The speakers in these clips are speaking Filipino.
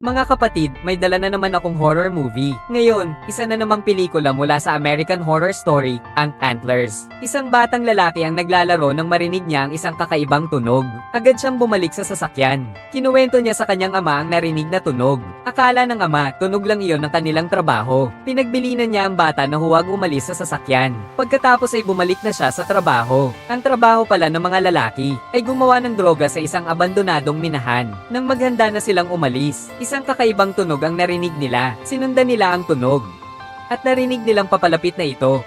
Mga kapatid, may dala na naman akong horror movie. Ngayon, isa na namang pelikula mula sa American Horror Story, ang Antlers. Isang batang lalaki ang naglalaro nang marinig niya ang isang kakaibang tunog. Agad siyang bumalik sa sasakyan. Kinuwento niya sa kanyang ama ang narinig na tunog. Akala ng ama, tunog lang iyon ng kanilang trabaho. Pinagbilinan niya ang bata na huwag umalis sa sasakyan. Pagkatapos ay bumalik na siya sa trabaho. Ang trabaho pala ng mga lalaki ay gumawa ng droga sa isang abandonadong minahan. Nang maghanda na silang umalis, isang kakaibang tunog ang narinig nila. Sinundan nila ang tunog. At narinig nilang papalapit na ito.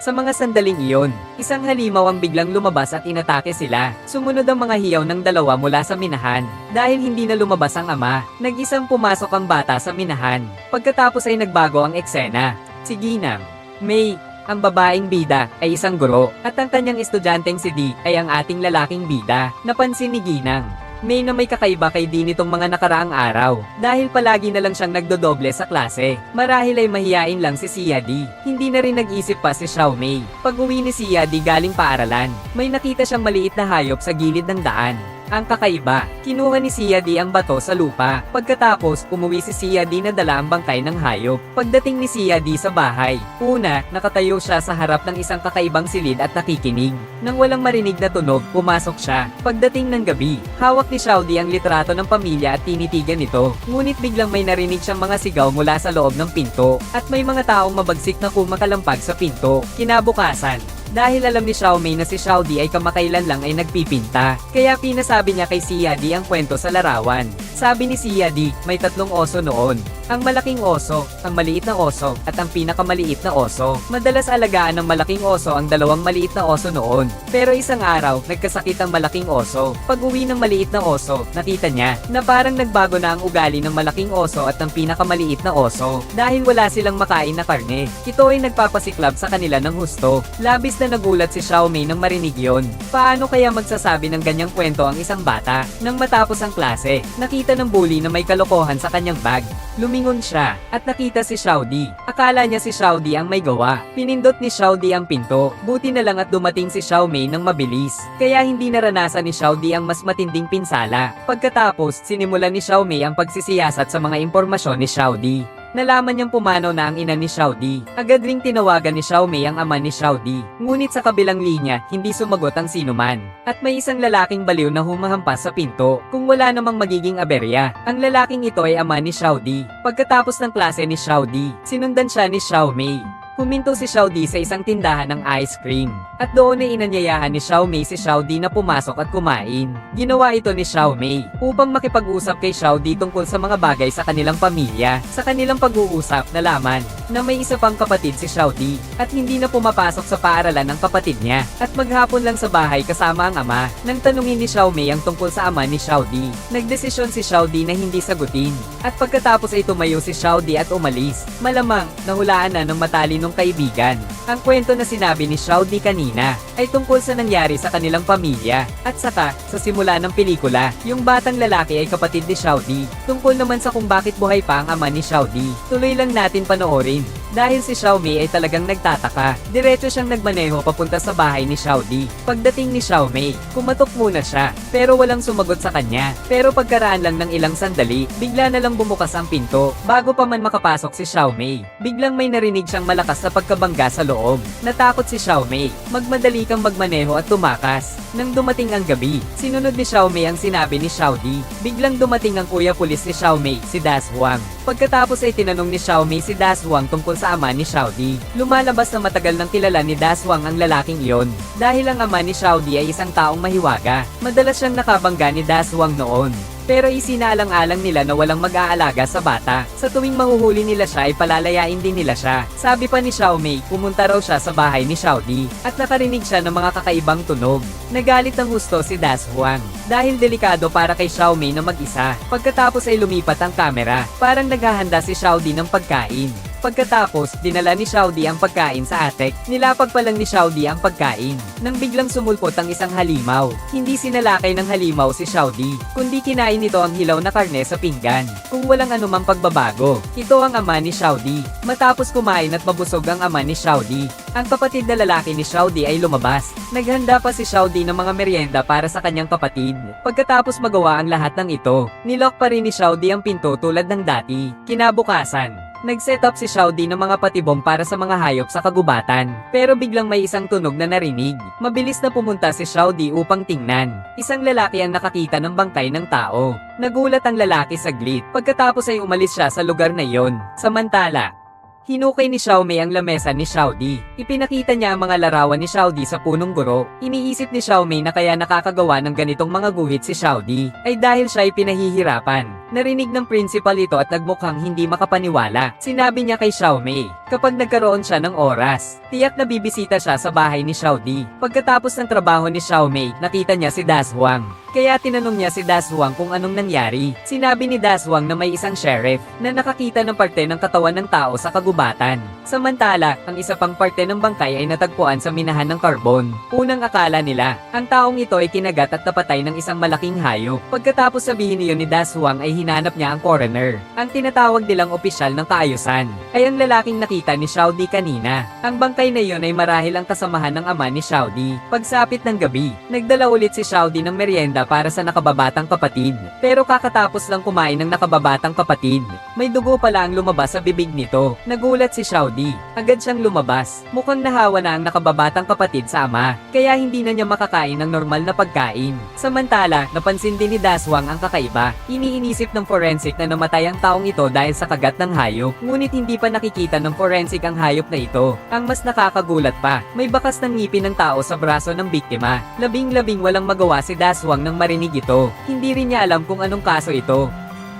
Sa mga sandaling iyon, isang halimaw ang biglang lumabas at inatake sila. Sumunod ang mga hiyaw ng dalawa mula sa minahan. Dahil hindi na lumabas ang ama, nag-isang pumasok ang bata sa minahan. Pagkatapos ay nagbago ang eksena. Si Ginang, May, ang babaeng bida ay isang guro at ang kanyang estudyanteng si Di ay ang ating lalaking bida. Napansin ni Ginang. May na may kakaiba kay Di nitong mga nakaraang araw dahil palagi na lang siyang nagdodoble sa klase. Marahil ay mahiyain lang si Sia Di. Hindi na rin nag-isip pa si Xiao Mei. Pag uwi ni Sia Di galing paaralan, may nakita siyang maliit na hayop sa gilid ng daan. Ang kakaiba, kinuha ni Sia Di ang bato sa lupa. Pagkatapos, umuwi si Sia Di na dala ang bangkay ng hayop. Pagdating ni Sia Di sa bahay, una, nakatayo siya sa harap ng isang kakaibang silid at nakikinig. Nang walang marinig na tunog, pumasok siya. Pagdating ng gabi, hawak ni Xiao Di ang litrato ng pamilya at tinitigan ito. Ngunit biglang may narinig siyang mga sigaw mula sa loob ng pinto. At may mga taong mabagsik na kumakalampag sa pinto. Kinabukasan, dahil alam ni Xiao Mei na si Xiao Di ay kamakailan lang ay nagpipinta. Kaya pinasabi niya kay Sia Di ang kwento sa larawan. Sabi ni Sia Di, may tatlong oso noon. Ang malaking oso, ang maliit na oso, at ang pinakamaliit na oso. Madalas alagaan ng malaking oso ang dalawang maliit na oso noon. Pero isang araw, nagkasakit ang malaking oso. Pag uwi ng maliit na oso, nakita niya na parang nagbago na ang ugali ng malaking oso at ng pinakamaliit na oso. Dahil wala silang makain na karne. Ito ay nagpapasiklab sa kanila ng husto. Labis na nagulat si Xiao Mei nang marinig yon. Paano kaya magsasabi ng ganyang kwento ang isang bata? Nang matapos ang klase, nakita ng bully na may kalokohan sa kanyang bag. Lumingon siya at nakita si Xiao Di. Akala niya si Xiao Di ang may gawa. Pinindot ni Xiao Di ang pinto. Buti na lang at dumating si Xiao Mei ng mabilis. Kaya hindi naranasan ni Xiao Di ang mas matinding pinsala. Pagkatapos, sinimulan ni Xiao Mei ang pagsisiyasat sa mga impormasyon ni Xiao Di. Nalaman niyang pumanaw na ang ina ni Xiao Di. Agad ring tinawagan ni Xiao Mei ang ama ni Xiao Di. Ngunit sa kabilang linya, hindi sumagot ang sinuman. At may isang lalaking baliw na humahampas sa pinto. Kung wala namang magiging aberya, ang lalaking ito ay ama ni Xiao Di. Pagkatapos ng klase ni Xiao Di, sinundan siya ni Xiao Mei. Huminto si Xiao Di sa isang tindahan ng ice cream. At doon ay inanyayahan ni Xiao Mei si Xiao Di na pumasok at kumain. Ginawa ito ni Xiao Mei upang makipag-usap kay Xiao Di tungkol sa mga bagay sa kanilang pamilya. Sa kanilang pag-uusap, nalaman na may isa pang kapatid si Xiao Di at hindi na pumapasok sa paaralan ng kapatid niya. At maghapon lang sa bahay kasama ang ama. Nang tanungin ni Xiao Mei ang tungkol sa ama ni Xiao Di, nagdesisyon si Xiao Di na hindi sagutin. At pagkatapos ay tumayo si Xiao Di at umalis. Malamang, nahulaan na ng matalinong kaibigan. Ang kwento na sinabi ni Di kanina ay tungkol sa nangyari sa kanilang pamilya. At saka, sa simula ng pelikula, yung batang lalaki ay kapatid ni Di. Tungkol naman sa kung bakit buhay pa ang ama ni Di. Tuloy lang natin panoorin. Dahil si Xiao Mei ay talagang nagtataka, diretso siyang nagmaneho papunta sa bahay ni Xiao Di. Pagdating ni Xiao Mei, kumatok muna siya, pero walang sumagot sa kanya. Pero pagkaraan lang ng ilang sandali, bigla na lang bumukas ang pinto, bago pa man makapasok si Xiao Mei. Biglang may narinig siyang malakas na pagkabangga sa loob. Natakot si Xiao Mei. Magmadali kang magmaneho at tumakas. Nang dumating ang gabi, sinunod ni Xiao Mei ang sinabi ni Xiao Di. Biglang dumating ang kuya pulis ni Xiao Mei, si Das Huang. Pagkatapos ay tinanong ni Xiao Mei si Das Huang tungkol sa ama ni Xiao Di. Lumalabas na matagal nang kilala ni Das Huang ang lalaking iyon. Dahil ang ama ni Xiao Di ay isang taong mahiwaga. Madalas siyang nakabangga ni Das Huang noon. Pero isinaalang-alang nila na walang mag-aalaga sa bata. Sa tuwing mahuhuli nila siya ay palalayain din nila siya. Sabi pa ni Xiao Mei, pumunta raw siya sa bahay ni Xiao Di at nakarinig siya ng mga kakaibang tunog. Nagalit ng husto si Das Huang dahil delikado para kay Xiao Mei na mag-isa. Pagkatapos ay lumipat ang kamera, parang naghahanda si Xiao Di ng pagkain. Pagkatapos, dinala ni Xiaodi ang pagkain sa atek. Nilapag pa lang ni Xiaodi ang pagkain. Nang biglang sumulpot ang isang halimaw. Hindi sinalakay ng halimaw si Xiaodi, kundi kinain nito ang hilaw na karne sa pinggan. Kung walang anumang pagbabago, ito ang ama ni Xiaodi. Matapos kumain at mabusog ang ama ni Xiaodi, ang kapatid na lalaki ni Xiaodi ay lumabas. Naghanda pa si Xiaodi ng mga merienda para sa kanyang kapatid. Pagkatapos magawa ang lahat ng ito, nilock pa rin ni Xiaodi ang pinto tulad ng dati. Kinabukasan, Nag-set up si Xiaodi ng mga patibong para sa mga hayop sa kagubatan. Pero biglang may isang tunog na narinig. Mabilis na pumunta si Xiaodi upang tingnan. Isang lalaki ang nakakita ng bangkay ng tao. Nagulat ang lalaki saglit. Pagkatapos ay umalis siya sa lugar na iyon. Samantala, Hinukay ni Xiaomei ang lamesa ni Xiaodi. Ipinakita niya ang mga larawan ni Xiaodi sa punong guro. Iniisip ni Xiaomei na kaya nakakagawa ng ganitong mga guhit si Xiaodi ay dahil siya ay pinahihirapan. Narinig ng principal ito at nagmukhang hindi makapaniwala. Sinabi niya kay Xiaomei, kapag nagkaroon siya ng oras, tiyak na bibisita siya sa bahay ni Xiaodi. Pagkatapos ng trabaho ni Xiaomei, nakita niya si Das Huang. Kaya tinanong niya si Das Huang kung anong nangyari. Sinabi ni Das Huang na may isang sheriff na nakakita ng parte ng katawan ng tao sa kagubatan. Samantala, ang isa pang parte ng bangkay ay natagpuan sa minahan ng karbon. Unang akala nila, ang taong ito ay kinagat at napatay ng isang malaking hayop. Pagkatapos sabihin niyo ni Das Huang ay hinanap niya ang coroner. Ang tinatawag nilang opisyal ng kaayusan ay ang lalaking nakita ni Xiaodi kanina. Ang bangkay na iyon ay marahil ang kasamahan ng ama ni Xiaodi. Pagsapit ng gabi, nagdala ulit si Xiaodi ng merienda para sa nakababatang kapatid. Pero kakatapos lang kumain ng nakababatang kapatid, may dugo pala ang lumabas sa bibig nito. Nagulat si Xiaodi. Agad siyang lumabas. Mukhang nahawa na ang nakababatang kapatid sa ama. Kaya hindi na niya makakain ng normal na pagkain. Samantala, napansin din ni Daswang ang kakaiba. Iniinisip ng forensic na namatay ang taong ito dahil sa kagat ng hayop. Ngunit hindi pa nakikita ng forensic ang hayop na ito. Ang mas nakakagulat pa, may bakas ng ngipin ng tao sa braso ng biktima. Labing-labing walang magawa si Daswang nang marinig ito. Hindi rin niya alam kung anong kaso ito.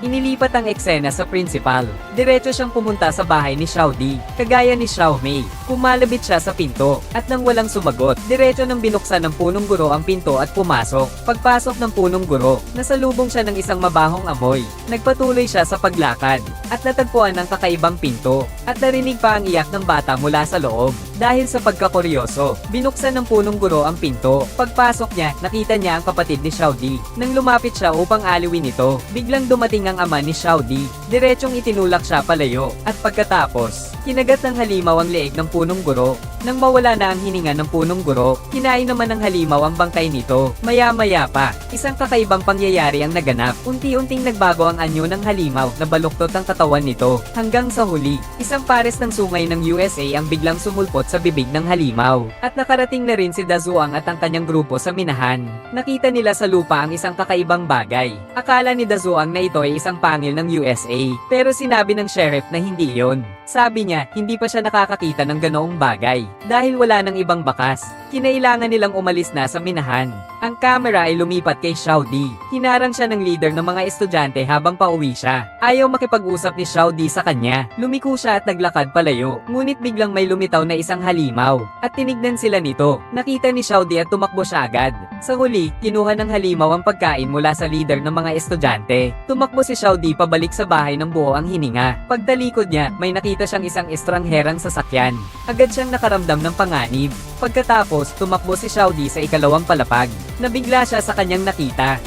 Inilipat ang eksena sa principal. Diretso siyang pumunta sa bahay ni Xiaodi, kagaya ni Xiaomei. Kumalabit siya sa pinto, at nang walang sumagot, diretso nang binuksan ng punong guro ang pinto at pumasok. Pagpasok ng punong guro, nasalubong siya ng isang mabahong amoy. Nagpatuloy siya sa paglakad, at natagpuan ang kakaibang pinto, at narinig pa ang iyak ng bata mula sa loob. Dahil sa pagkakuryoso, binuksan ng punong guro ang pinto. Pagpasok niya, nakita niya ang kapatid ni Xiaodi. Nang lumapit siya upang aliwin ito, biglang dumating ang ama ni Xiaodi. Diretsyong itinulak siya palayo. At pagkatapos, kinagat ng halimaw ang leeg ng punong guro. Nang mawala na ang hininga ng punong guro, kinain naman ng halimaw ang bangkay nito. Maya-maya pa, isang kakaibang pangyayari ang naganap. Unti-unting nagbago ang anyo ng halimaw na baluktot ang katawan nito. Hanggang sa huli, isang pares ng sungay ng USA ang biglang sumulpot sa bibig ng halimaw. At nakarating na rin si Dazuang at ang kanyang grupo sa minahan. Nakita nila sa lupa ang isang kakaibang bagay. Akala ni Dazuang na ito ay isang pangil ng USA. Pero sinabi ng sheriff na hindi yon. Sabi niya, hindi pa siya nakakakita ng ganoong bagay. Dahil wala ng ibang bakas, kinailangan nilang umalis na sa minahan. Ang camera ay lumipat kay Xiaodi. Hinarang siya ng leader ng mga estudyante habang pauwi siya. Ayaw makipag-usap ni Xiaodi sa kanya. Lumiko siya at naglakad palayo. Ngunit biglang may lumitaw na isang halimaw. At tinignan sila nito. Nakita ni Xiaodi at tumakbo siya agad. Sa huli, kinuha ng halimaw ang pagkain mula sa leader ng mga estudyante. Tumakbo si Xiaodi pabalik sa bahay ng buo ang hininga. Pagtalikod niya, may nakita siyang isang estrangherang sasakyan. Agad siyang nakaramdam ng panganib. Pagkatapos, tumakbo si Xiaodi sa ikalawang palapag. Nabigla siya sa kanyang nakita.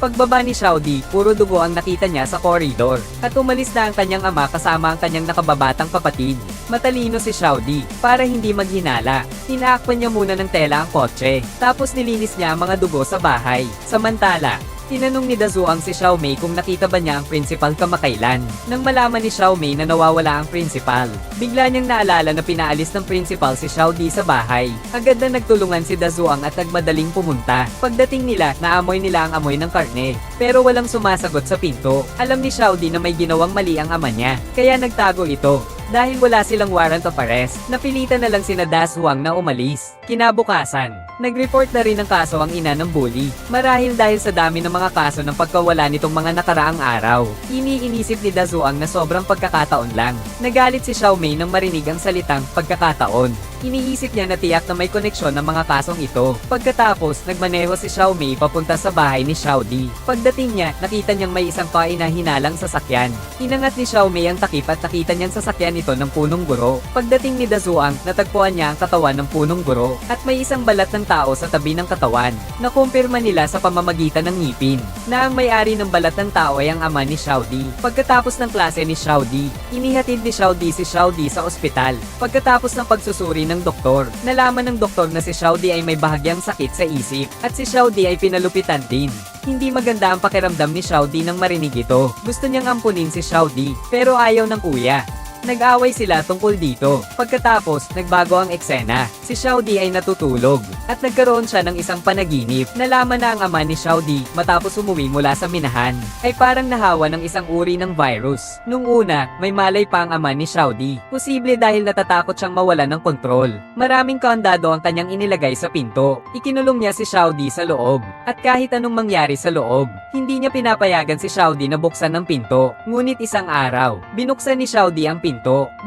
Pagbaba ni Xiaodi, puro dugo ang nakita niya sa koridor. At umalis na ang kanyang ama kasama ang kanyang nakababatang kapatid. Matalino si Xiaodi, para hindi maghinala. Inaakpan niya muna ng tela ang kotse, tapos nilinis niya ang mga dugo sa bahay. Samantala, Tinanong ni Dazuang si Xiaomei kung nakita ba niya ang principal kamakailan. Nang malaman ni Xiaomei na nawawala ang principal, bigla niyang naalala na pinaalis ng principal si Xiaodi sa bahay. Agad na nagtulungan si Dazuang at nagmadaling pumunta. Pagdating nila, naamoy nila ang amoy ng karne. Pero walang sumasagot sa pinto. Alam ni Xiaodi na may ginawang mali ang ama niya, kaya nagtago ito. Dahil wala silang warrant of arrest, napilitan na lang sina Das Huang na umalis. Kinabukasan, nag-report na rin ng kaso ang ina ng bully. Marahil dahil sa dami ng mga kaso ng pagkawala nitong mga nakaraang araw. Iniinisip ni Dazuang na sobrang pagkakataon lang. Nagalit si Xiaomei nang marinig ang salitang pagkakataon. Iniisip niya na tiyak na may koneksyon ng mga kasong ito. Pagkatapos, nagmaneho si Xiao Mei papunta sa bahay ni Xiao Di. Pagdating niya, nakita niyang may isang painahinalang sasakyan. Inangat ni Xiao Mei ang takip at nakita niyang sasakyan ito ng punong guro. Pagdating ni Dazuang, natagpuan niya ang katawan ng punong guro at may isang balat ng tao sa tabi ng katawan. Nakumpirma nila sa pamamagitan ng ngipin na ang may-ari ng balat ng tao ay ang ama ni Xiao Di. Pagkatapos ng klase ni Xiao Di, inihatid ni Xiao Di si Xiao Di sa ospital. Pagkatapos ng pagsusuri ng doktor, nalaman ng doktor na si Xiao Di ay may bahagyang sakit sa isip at si Xiao Di ay pinalupitan din. Hindi maganda ang pakiramdam ni Xiao Di nang marinig ito. Gusto niyang ampunin si Xiao Di, pero ayaw ng kuya. Nag-away sila tungkol dito. Pagkatapos, nagbago ang eksena. Si Xiao Di ay natutulog at nagkaroon siya ng isang panaginip. Nalaman na ang ama ni Xiao Di matapos umuwi mula sa minahan ay parang nahawa ng isang uri ng virus. Nung una, may malay pa ang ama ni Xiao Di. Posible dahil natatakot siyang mawala ng kontrol. Maraming kandado ang kanyang inilagay sa pinto. Ikinulong niya si Xiao Di sa loob. At kahit anong mangyari sa loob, hindi niya pinapayagan si Xiao Di na buksan ang pinto. Ngunit isang araw, binuksan ni Xiao Di ang pinto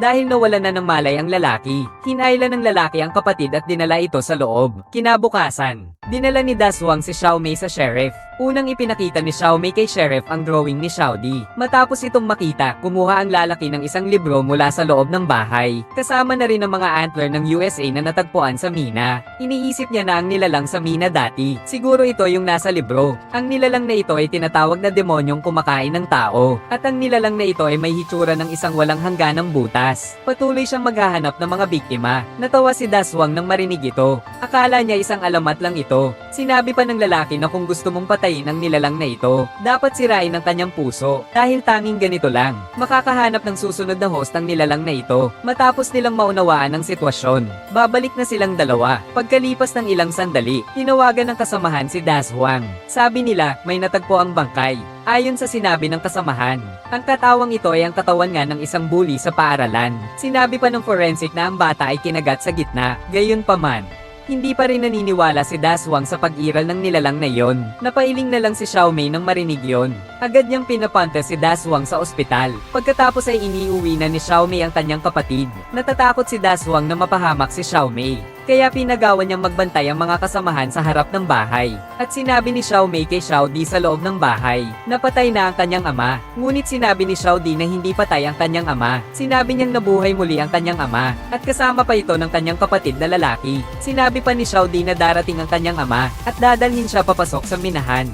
dahil nawala na ng malay ang lalaki. Hinayla ng lalaki ang kapatid at dinala ito sa loob. Kinabukasan, dinala ni Daswang si Xiao Mei sa sheriff. Unang ipinakita ni Xiao Mei kay sheriff ang drawing ni Xiao Di. Matapos itong makita, kumuha ang lalaki ng isang libro mula sa loob ng bahay. Kasama na rin ang mga antler ng USA na natagpuan sa mina. Iniisip niya na ang nilalang sa mina dati. Siguro ito yung nasa libro. Ang nilalang na ito ay tinatawag na demonyong kumakain ng tao. At ang nilalang na ito ay may hitsura ng isang walang hangganang butas. Patuloy siyang maghahanap ng mga biktima. Natawa si Daswang nang marinig ito. Akala niya isang alamat lang ito. Sinabi pa ng lalaki na kung gusto mong patayin ang nilalang na ito, dapat sirain ang kanyang puso. Dahil tanging ganito lang, makakahanap ng susunod na host ang nilalang na ito. Matapos nilang maunawaan ang sitwasyon, babalik na silang dalawa. Pagkalipas ng ilang sandali, tinawagan ng kasamahan si Das Huang. Sabi nila, may natagpo ang bangkay. Ayon sa sinabi ng kasamahan, ang katawang ito ay ang katawan nga ng isang bully sa paaralan. Sinabi pa ng forensic na ang bata ay kinagat sa gitna, gayon pa man. Hindi pa rin naniniwala si Daswang sa pag-iral ng nilalang na yon. Napailing na lang si Xiaomei nang marinig yon. Agad niyang pinapante si Daswang sa ospital. Pagkatapos ay iniuwi na ni Xiaomei ang kanyang kapatid. Natatakot si Daswang na mapahamak si Xiaomei. Kaya pinagawa niyang magbantay ang mga kasamahan sa harap ng bahay. At sinabi ni Xiao Mei kay Xiao Di sa loob ng bahay, napatay na ang kanyang ama. Ngunit sinabi ni Xiao Di na hindi patay ang kanyang ama. Sinabi niyang nabuhay muli ang kanyang ama. At kasama pa ito ng kanyang kapatid na lalaki. Sinabi pa ni Xiao Di na darating ang kanyang ama at dadalhin siya papasok sa minahan.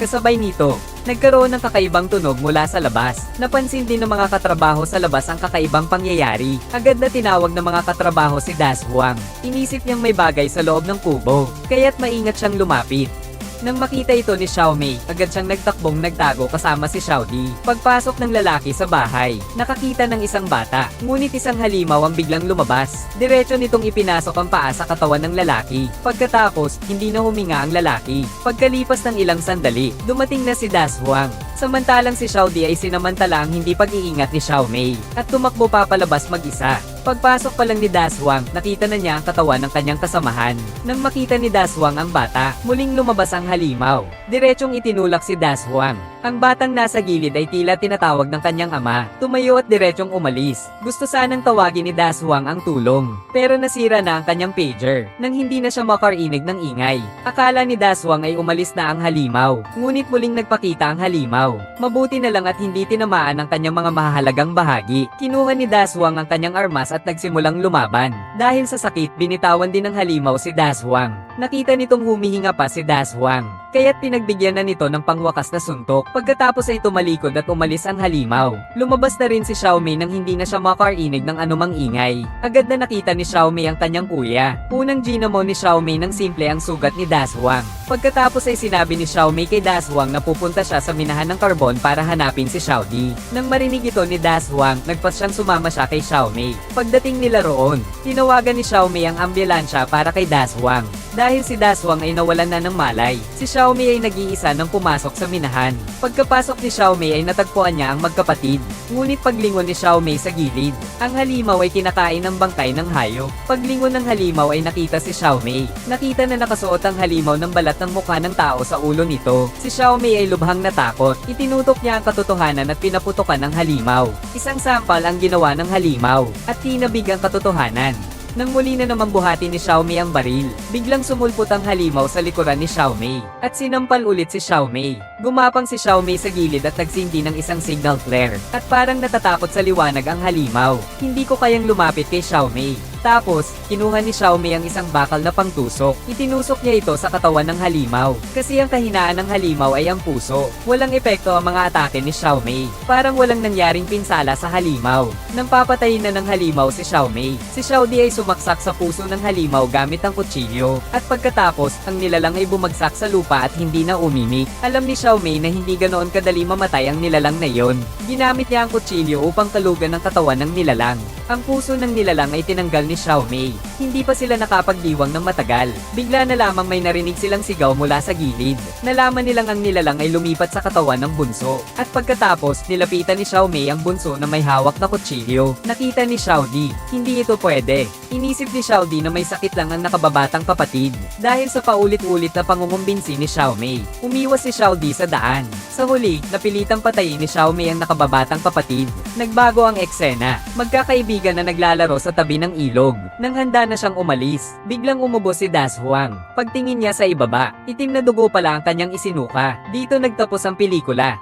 Kasabay nito, nagkaroon ng kakaibang tunog mula sa labas. Napansin din ng mga katrabaho sa labas ang kakaibang pangyayari. Agad na tinawag ng mga katrabaho si Das Huang. Inisip niyang may bagay sa loob ng kubo, kaya't maingat siyang lumapit. Nang makita ito ni Xiao Mei, agad siyang nagtakbong nagtago kasama si Xiao Di. Pagpasok ng lalaki sa bahay, nakakita ng isang bata, ngunit isang halimaw ang biglang lumabas. Diretso nitong ipinasok ang paa sa katawan ng lalaki. Pagkatapos, hindi na huminga ang lalaki. Pagkalipas ng ilang sandali, dumating na si Das Huang. Samantalang si Xiao Di ay sinamantala ang hindi pag-iingat ni Xiao Mei at tumakbo papalabas mag-isa. Pagpasok pa lang ni Daswang, nakita na niya ang katawan ng kanyang kasamahan. Nang makita ni Daswang ang bata, muling lumabas ang halimaw. Diretsong itinulak si Daswang. Ang batang nasa gilid ay tila tinatawag ng kanyang ama. Tumayo at diretsong umalis. Gusto sanang tawagin ni Daswang ang tulong. Pero nasira na ang kanyang pager, nang hindi na siya makarinig ng ingay. Akala ni Daswang ay umalis na ang halimaw. Ngunit muling nagpakita ang halimaw. Mabuti na lang at hindi tinamaan ang kanyang mga mahalagang bahagi. Kinuha ni Daswang ang kanyang armas at nagsimulang lumaban. Dahil sa sakit, binitawan din ng halimaw si Daswang. Nakita nitong humihinga pa si Daswang. Kaya't pinagbigyan na nito ng pangwakas na suntok. Pagkatapos ay tumalikod at umalis ang halimaw. Lumabas na rin si Xiaomei nang hindi na siya makarinig ng anumang ingay. Agad na nakita ni Xiaomei ang kanyang kuya. Unang ginamo ni Xiaomei ng simple ang sugat ni Daswang. Pagkatapos ay sinabi ni Xiaomei kay Daswang na pupunta siya sa minahan ng karbon para hanapin si Xiaodi. Nang marinig ito ni Daswang, nagpas siyang sumama siya kay Xiaomei. Pagdating nila roon, tinawagan ni Xiaomei ang ambulansya para kay Daswang. Dahil si Daswang ay nawalan na ng malay, si Xiaomei ay nag-iisa nang pumasok sa minahan. Pagkapasok ni Xiaomei ay natagpuan niya ang magkapatid. Ngunit paglingon ni Xiaomei sa gilid, ang halimaw ay kinakain ng bangkay ng hayop. Paglingon ng halimaw ay nakita si Xiaomei. Nakita na nakasuot ang halimaw ng balat ng mukha ng tao sa ulo nito. Si Xiaomei ay lubhang natakot. Itinutok niya ang katotohanan at pinaputokan ng halimaw. Isang sampal ang ginawa ng halimaw at tinabig ang katotohanan. Nang muli na naman buhati ni Xiaomei ang baril, biglang sumulpot ang halimaw sa likuran ni Xiaomei. At sinampal ulit si Xiaomei. Gumapang si Xiaomei sa gilid at nagsindi ng isang signal flare. At parang natatakot sa liwanag ang halimaw. Hindi ko kayang lumapit kay Xiaomei. Tapos, kinuha ni Xiaomei ang isang bakal na pangtusok. Itinusok niya ito sa katawan ng halimaw. Kasi ang kahinaan ng halimaw ay ang puso. Walang epekto ang mga atake ni Xiaomei. Parang walang nangyaring pinsala sa halimaw. Nang papatayin na ng halimaw si Xiaomei, si Xiaodi ay sumaksak sa puso ng halimaw gamit ang kutsilyo. At pagkatapos, ang nilalang ay bumagsak sa lupa at hindi na umimik. Alam ni Xiaomei na hindi ganoon kadali mamatay ang nilalang na yon. Ginamit niya ang kutsilyo upang kalugan ang katawan ng nilalang. Ang puso ng nilalang ay tinanggal ni Xiaomei. Hindi pa sila nakapagdiwang ng matagal. Bigla na lamang may narinig silang sigaw mula sa gilid. Nalaman nilang ang nilalang ay lumipat sa katawan ng bunso. At pagkatapos, nilapitan ni Xiaomei ang bunso na may hawak na kutsilyo. Nakita ni Xiaodi, hindi ito pwede. Inisip ni Xiaodi na may sakit lang ang nakababatang kapatid. Dahil sa paulit-ulit na pangungumbinsi ni Xiaomei, umiwas si Xiaodi sa daan. Sa huli, napilitang patayin ni Xiaomei ang nakababatang kapatid. Nagbago ang eksena. Magkakaibigan na naglalaro sa tabi ng ilog. Nang handa na siyang umalis, biglang umubos si Das Huang. Pagtingin niya sa ibaba, itim na dugo pala ang kanyang isinuka. Dito nagtapos ang pelikula.